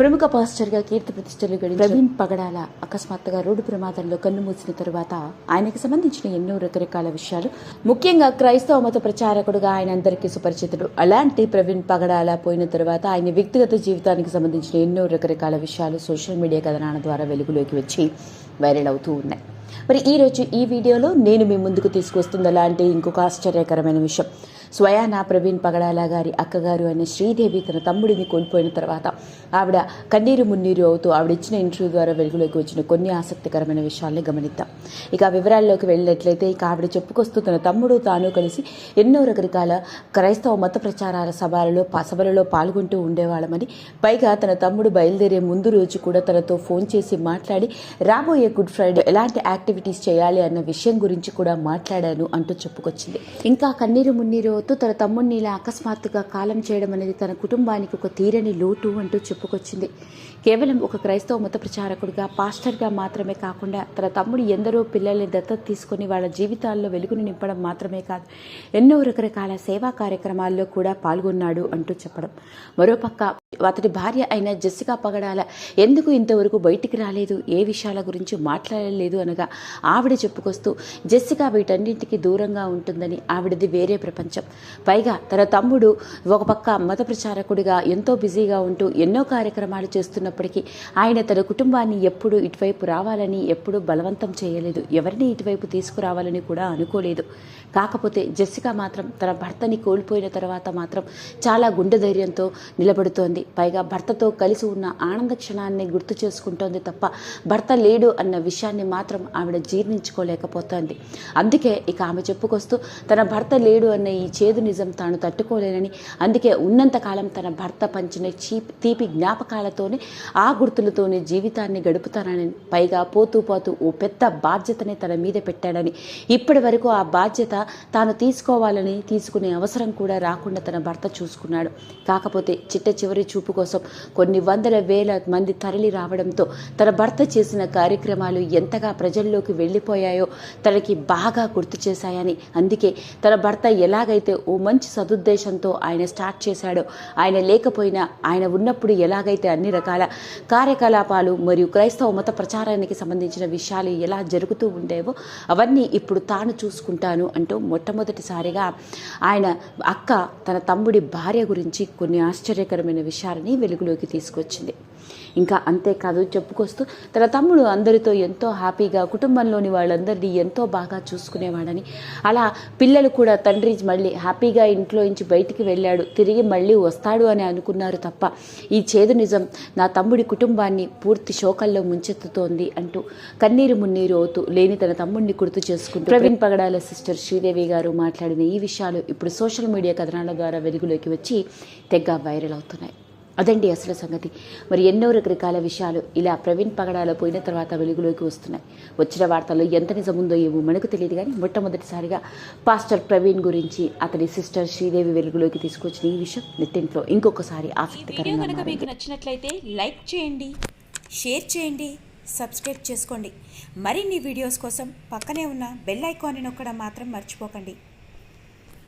ప్రముఖ పాస్టర్గా కీర్తి ప్రతిష్టలు గడి ప్రవీణ్ పగడాల అకస్మాత్తుగా రోడ్డు ప్రమాదంలో కన్ను మూసిన తరువాత ఆయనకు సంబంధించిన ఎన్నో రకరకాల విషయాలు. ముఖ్యంగా క్రైస్తవ మత ప్రచారకుడుగా ఆయన అందరికీ సుపరిచితుడు. అలాంటి ప్రవీణ్ పగడాల పోయిన తర్వాత ఆయన వ్యక్తిగత జీవితానికి సంబంధించిన ఎన్నో రకరకాల విషయాలు సోషల్ మీడియా కథనాల ద్వారా వెలుగులోకి వచ్చి వైరల్ అవుతూ ఉన్నాయి. మరి ఈరోజు ఈ వీడియోలో నేను మీ ముందుకు తీసుకొస్తుంది అలాంటి ఇంకొక ఆశ్చర్యకరమైన విషయం. స్వయానా ప్రవీణ్ పగడాల గారి అక్కగారు అయిన శ్రీదేవి తన తమ్ముడిని కోల్పోయిన తర్వాత ఆవిడ కన్నీరు మున్నీరు అవుతూ ఆవిడ ఇచ్చిన ఇంటర్వ్యూ ద్వారా వెలుగులోకి వచ్చిన కొన్ని ఆసక్తికరమైన విషయాల్ని గమనిద్దాం. ఇక వివరాల్లోకి వెళ్ళినట్లయితే ఇక ఆవిడ చెప్పుకొస్తూ తన తమ్ముడు తాను కలిసి ఎన్నో రకరకాల క్రైస్తవ మత ప్రచారాల సభలలో సభలలో పాల్గొంటూ ఉండేవాళ్ళమని పైగా తన తమ్ముడు బయలుదేరే ముందు రోజు కూడా తనతో ఫోన్ చేసి మాట్లాడి రాబోయే గుడ్ ఫ్రైడే ఎలాంటి యాక్ట్ యాక్టివిటీస్ చేయాలి అన్న విషయం గురించి కూడా మాట్లాడాను అంటూ చెప్పుకొచ్చింది. ఇంకా కన్నీరు మున్నీరు అవుతూ తన తమ్ముడిని ఇలా అకస్మాత్తుగా కాలం చేయడం అనేది తన కుటుంబానికి ఒక తీరని లోటు అంటూ చెప్పుకొచ్చింది. కేవలం ఒక క్రైస్తవ మత ప్రచారకుడిగా పాస్టర్గా మాత్రమే కాకుండా తన తమ్ముడు ఎందరో పిల్లల్ని దత్తత తీసుకొని వాళ్ళ జీవితాల్లో వెలుగును నింపడం మాత్రమే కాదు ఎన్నో రకరకాల సేవా కార్యక్రమాల్లో కూడా పాల్గొన్నాడు అంటూ చెప్పడం. మరోపక్క అతడి భార్య అయిన జెస్సికా పగడాల ఎందుకు ఇంతవరకు బయటికి రాలేదు? ఏ విషయాల గురించి మాట్లాడలేదు అనగా ఆవిడ చెప్పుకొస్తూ జెస్సికా వీటన్నింటికి దూరంగా ఉంటుందని ఆవిడది వేరే ప్రపంచం. పైగా తన తమ్ముడు ఒక పక్క మత ప్రచారకుడిగా ఎంతో బిజీగా ఉంటూ ఎన్నో కార్యక్రమాలు చేస్తున్నప్పటికీ ఆయన తన కుటుంబాన్ని ఎప్పుడు ఇటువైపు రావాలని ఎప్పుడూ బలవంతం చేయలేదు. ఎవరిని ఇటువైపు తీసుకురావాలని కూడా అనుకోలేదు. కాకపోతే జెస్సికా మాత్రం తన భర్తని కోల్పోయిన తర్వాత మాత్రం చాలా గుండె ధైర్యంతో నిలబడుతోంది. పైగా భర్తతో కలిసి ఉన్న ఆనంద క్షణాన్ని గుర్తు చేసుకుంటోంది తప్ప భర్త లేడు అన్న విషయాన్ని మాత్రం ఆవిడ జీర్ణించుకోలేకపోతోంది. అందుకే ఇక ఆమె చెప్పుకొస్తూ తన భర్త లేడు అన్న ఈ చేదు నిజం తాను తట్టుకోలేనని అందుకే ఉన్నంతకాలం తన భర్త పంచిన చీప్ తీపి జ్ఞాపకాలతోనే ఆ గుర్తులతోనే జీవితాన్ని గడుపుతానని పైగా పోతూ పోతూ ఓ పెద్ద బాధ్యతని తన మీద పెట్టాడని ఇప్పటి వరకు ఆ బాధ్యత తాను తీసుకోవాలని తీసుకునే అవసరం కూడా రాకుండా తన భర్త చూసుకున్నాడు. కాకపోతే చిట్ట చివరి చూపు కోసం కొన్ని వందల వేల మంది తరలి రావడంతో తన భర్త చేసిన కార్యక్రమాలు ఎంతగా ప్రజల్లోకి వెళ్ళిపోయాయో తనకి బాగా గుర్తు చేశాయని. అందుకే తన భర్త ఎలాగైతే ఓ మంచి సదుద్దేశంతో ఆయన స్టార్ట్ చేశాడో ఆయన లేకపోయినా ఆయన ఉన్నప్పుడు ఎలాగైతే అన్ని రకాల కార్యకలాపాలు మరియు క్రైస్తవ మత ప్రచారానికి సంబంధించిన విషయాలు ఎలా జరుగుతూ ఉండేవో అవన్నీ ఇప్పుడు తాను చూసుకుంటాను అంటూ మొట్టమొదటిసారిగా ఆయన అక్క తన తమ్ముడి భార్య గురించి కొన్ని ఆశ్చర్యకరమైన విషయాలని వెలుగులోకి తీసుకొచ్చింది. ఇంకా అంతేకాదు చెప్పుకొస్తూ తన తమ్ముడు అందరితో ఎంతో హ్యాపీగా కుటుంబంలోని వాళ్ళందరినీ ఎంతో బాగా చూసుకునేవాడని. అలా పిల్లలు కూడా తండ్రి మళ్ళీ హ్యాపీగా ఇంట్లో నుంచి బయటికి వెళ్ళాడు తిరిగి మళ్ళీ వస్తాడు అని అనుకున్నారు తప్ప ఈ చేదు నిజం నా తమ్ముడి కుటుంబాన్ని పూర్తి శోకల్లో ముంచెత్తుతోంది అంటూ కన్నీరు మున్నీరు అవుతూ లేని తన తమ్ముడిని గుర్తు చేసుకుంటూ ప్రవీణ్ పగడాల సిస్టర్ శ్రీదేవి గారు మాట్లాడిన ఈ విషయాలు ఇప్పుడు సోషల్ మీడియా కథనాల ద్వారా వెలుగులోకి వచ్చి తెగ వైరల్ అవుతున్నాయి. అదండి అసలు సంగతి. మరి ఎన్నో రకరకాల విషయాలు ఇలా ప్రవీణ్ పగడాల పోయిన తర్వాత వెలుగులోకి వస్తున్నాయి. వచ్చిన వార్తల్లో ఎంత నిజముందో ఏమో మనకు తెలియదు కానీ మొట్టమొదటిసారిగా పాస్టర్ ప్రవీణ్ గురించి అతని సిస్టర్ శ్రీదేవి వెలుగులోకి తీసుకొచ్చిన ఈ విషయం నెట్టింట్లో ఇంకొకసారి ఆసక్తికరంగా. మీకు నచ్చినట్లయితే లైక్ చేయండి షేర్ చేయండి సబ్స్క్రైబ్ చేసుకోండి. మరిన్ని వీడియోస్ కోసం పక్కనే ఉన్న బెల్ ఐకాన్ని నొక్కడం మాత్రం మర్చిపోకండి.